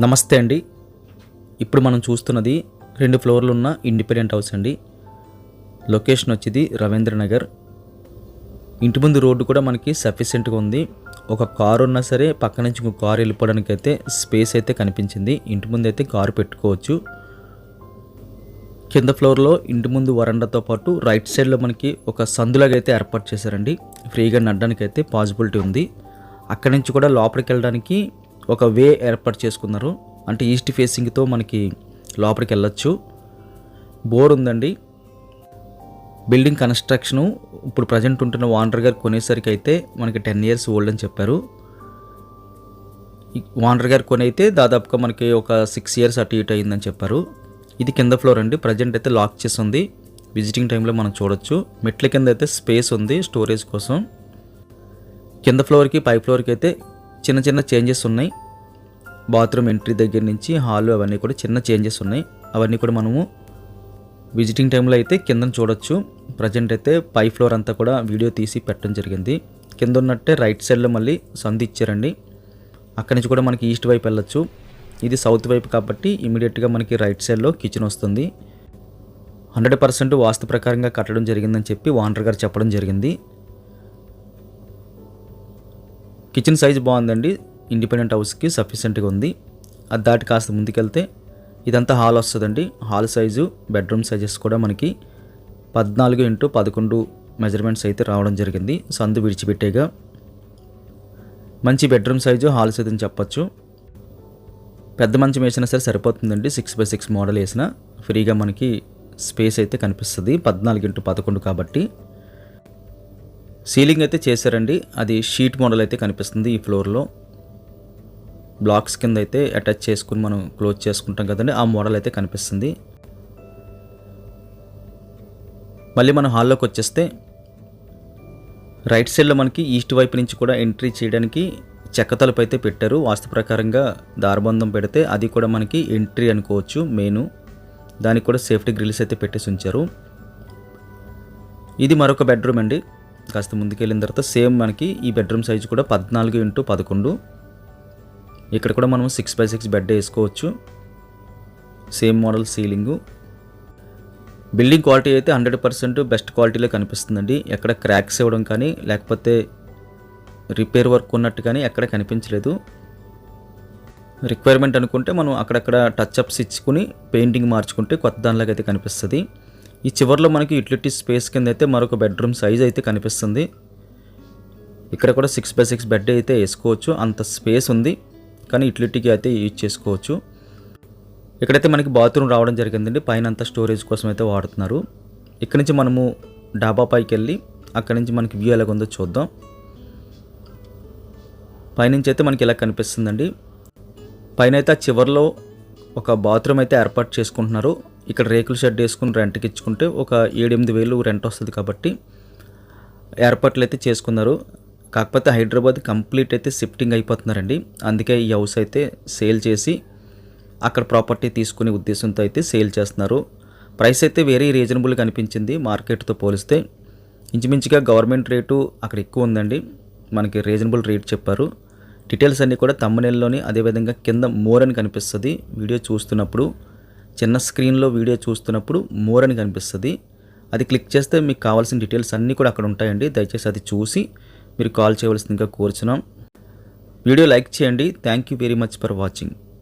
నమస్తే అండి. ఇప్పుడు మనం చూస్తున్నది రెండు ఫ్లోర్లు ఉన్న ఇండిపెండెంట్ హౌస్ అండి. లొకేషన్ వచ్చేది రవీంద్ర నగర్ ఇంటి ముందు రోడ్డు కూడా మనకి సఫిషియెంట్గా ఉంది. ఒక కారు ఉన్నా సరే పక్క నుంచి ఇంకో కారు వెళ్ళిపోవడానికి అయితే స్పేస్ అయితే కనిపించింది. ఇంటి ముందు అయితే కారు పెట్టుకోవచ్చు. కింద ఫ్లోర్లో ఇంటి ముందు వరండాతో పాటు రైట్ సైడ్లో మనకి ఒక సందులాగా అయితే ఏర్పాటు చేశారండి. ఫ్రీగా నడడానికి అయితే పాసిబిలిటీ ఉంది. అక్కడి నుంచి కూడా లోపలికి వెళ్ళడానికి ఒక వే ఏర్పాటు చేసుకున్నారు. అంటే ఈస్ట్ ఫేసింగ్తో మనకి లోపలికి వెళ్ళొచ్చు. బోర్ ఉందండి. బిల్డింగ్ కన్స్ట్రక్షను ఇప్పుడు ప్రజెంట్ ఉంటున్న వాండర్ గారు కొనేసరికి అయితే మనకి టెన్ ఇయర్స్ ఓల్డ్ అని చెప్పారు. ఈ వాండర్ గారు కొని అయితే దాదాపుగా మనకి ఒక సిక్స్ ఇయర్స్ అటు ఇటు అయిందని చెప్పారు. ఇది కింద ఫ్లోర్ అండి. ప్రజెంట్ అయితే లాక్ చేసి ఉంది. విజిటింగ్ టైంలో మనం చూడొచ్చు. మెట్ల కింద అయితే స్పేస్ ఉంది స్టోరేజ్ కోసం. కింద ఫ్లోర్కి పై ఫ్లోర్కి అయితే చిన్న చిన్న చేంజెస్ ఉన్నాయి. బాత్రూమ్ ఎంట్రీ దగ్గర నుంచి హాల్ అవన్నీ కూడా చిన్న చేంజెస్ ఉన్నాయి. అవన్నీ కూడా మనము విజిటింగ్ టైంలో అయితే కింద చూడొచ్చు. ప్రజెంట్ అయితే పై ఫ్లోర్ అంతా కూడా వీడియో తీసి పెట్టడం జరిగింది. కింద ఉన్నట్టే రైట్ సైడ్లో మళ్ళీ సంధి ఇచ్చారండి. అక్కడి నుంచి కూడా మనకి ఈస్ట్ వైపు వెళ్ళొచ్చు. ఇది సౌత్ వైపు కాబట్టి ఇమీడియట్గా మనకి రైట్ సైడ్లో కిచెన్ వస్తుంది. హండ్రెడ్ పర్సెంట్ వాస్తు ప్రకారంగా కట్టడం జరిగిందని చెప్పి ఓనర్ గారు చెప్పడం జరిగింది. కిచెన్ సైజ్ బాగుందండి. ఇండిపెండెంట్ హౌస్కి సఫిషియెంట్గా ఉంది. అది దాటి కాస్త ముందుకెళ్తే ఇదంతా హాల్ వస్తుందండి. హాల్ సైజు బెడ్రూమ్ సైజెస్ కూడా మనకి పద్నాలుగు ఇంటూ పదకొండు మెజర్మెంట్స్ అయితే రావడం జరిగింది. సందు విడిచిపెట్టేగా మంచి బెడ్రూమ్ సైజు హాల్ సైజ్ అని చెప్పొచ్చు. పెద్ద మంచం వేసినా సరే సరిపోతుందండి. సిక్స్ బై సిక్స్ మోడల్ వేసిన ఫ్రీగా మనకి స్పేస్ అయితే కనిపిస్తుంది. పద్నాలుగు ఇంటూ పదకొండు కాబట్టి. సీలింగ్ అయితే చేశారండి. అది షీట్ మోడల్ అయితే కనిపిస్తుంది ఈ ఫ్లోర్లో. బ్లాక్స్ కింద అయితే అటాచ్ చేసుకుని మనం క్లోజ్ చేసుకుంటాం కదండి. ఆ మోడల్ అయితే కనిపిస్తుంది. మళ్ళీ మనం హాల్లోకి వచ్చేస్తే రైట్ సైడ్లో మనకి ఈస్ట్ వైపు నుంచి కూడా ఎంట్రీ చేయడానికి చెక్క తలుపు అయితే పెట్టారు. వాస్తు ప్రకారంగా దారబంధం పెడితే అది కూడా మనకి ఎంట్రీ అనుకోవచ్చు మెయిన్. దానికి కూడా సేఫ్టీ గ్రిల్స్ అయితే పెట్టేసి ఉంచారు. ఇది మరొక బెడ్రూమ్ అండి. కాస్త ముందుకెళ్ళిన తర్వాత సేమ్ మనకి ఈ బెడ్రూమ్ సైజు కూడా పద్నాలుగు ఇంటూ పదకొండు. ఇక్కడ కూడా మనం సిక్స్ బై సిక్స్ బెడ్ వేసుకోవచ్చు. Same model ceiling building quality అయితే హండ్రెడ్ పర్సెంట్ బెస్ట్ క్వాలిటీలో కనిపిస్తుందండి. ఎక్కడ క్రాక్స్ ఇవ్వడం కానీ లేకపోతే రిపేర్ వర్క్ ఉన్నట్టు కానీ ఎక్కడ కనిపించలేదు. రిక్వైర్మెంట్ అనుకుంటే మనం అక్కడక్కడ టచ్ అప్స్ ఇచ్చుకుని పెయింటింగ్ మార్చుకుంటే కొత్త దానిలాగైతే అయితే కనిపిస్తుంది. ఈ చివరిలో మనకి యూటిలిటీ స్పేస్ కింద అయితే మరొక బెడ్రూమ్ సైజ్ అయితే కనిపిస్తుంది. ఇక్కడ కూడా సిక్స్ బై సిక్స్ బెడ్ అయితే వేసుకోవచ్చు. అంత స్పేస్ ఉంది. కానీ యూటిలిటీకి అయితే యూజ్ చేసుకోవచ్చు. ఇక్కడైతే మనకి బాత్రూమ్ రావడం జరిగిందండి. పైన అంతా స్టోరేజ్ కోసం అయితే వాడుతున్నారు. ఇక్కడ నుంచి మనము డాబా పైకి వెళ్ళి అక్కడి నుంచి మనకి వ్యూ ఎలాగుందో చూద్దాం. పైనుంచి అయితే మనకి ఇలా కనిపిస్తుందండి. పైన అయితే ఆ చివరిలో ఒక బాత్రూమ్ అయితే ఏర్పాటు చేసుకుంటున్నారు. ఇక్కడ రేకుల షెడ్ వేసుకుని రెంట్కి ఇచ్చుకుంటే ఒక ఏడెనిమిది వేలు రెంట్ వస్తుంది కాబట్టి ఏర్పాట్లు అయితే చేసుకున్నారు. కాకపోతే హైదరాబాద్ కంప్లీట్ అయితే షిఫ్టింగ్ అయిపోతున్నారండి. అందుకే ఈ హౌస్ అయితే సేల్ చేసి అక్కడ ప్రాపర్టీ తీసుకునే ఉద్దేశంతో అయితే సేల్ చేస్తున్నారు. ప్రైస్ అయితే వెరీ రీజనబుల్గా అనిపించింది మార్కెట్తో పోలిస్తే. ఇంచుమించుగా గవర్నమెంట్ రేటు అక్కడ ఎక్కువ ఉందండి. మనకి రీజనబుల్ రేట్ చెప్పారు. డీటెయిల్స్ అన్నీ కూడా తమ్మనేల్లోని అదేవిధంగా కింద మోర్ అని కనిపిస్తుంది. వీడియో చూస్తున్నప్పుడు చిన్న స్క్రీన్లో వీడియో చూస్తున్నప్పుడు మోర్ అని కనిపిస్తుంది. అది క్లిక్ చేస్తే మీకు కావాల్సిన డీటెయిల్స్ అన్నీ కూడా అక్కడ ఉంటాయండి. దయచేసి అది చూసి మీరు కాల్ చేయవలసిందిగా కోరుచున్నాం. వీడియో లైక్ చేయండి. Thank you very much for watching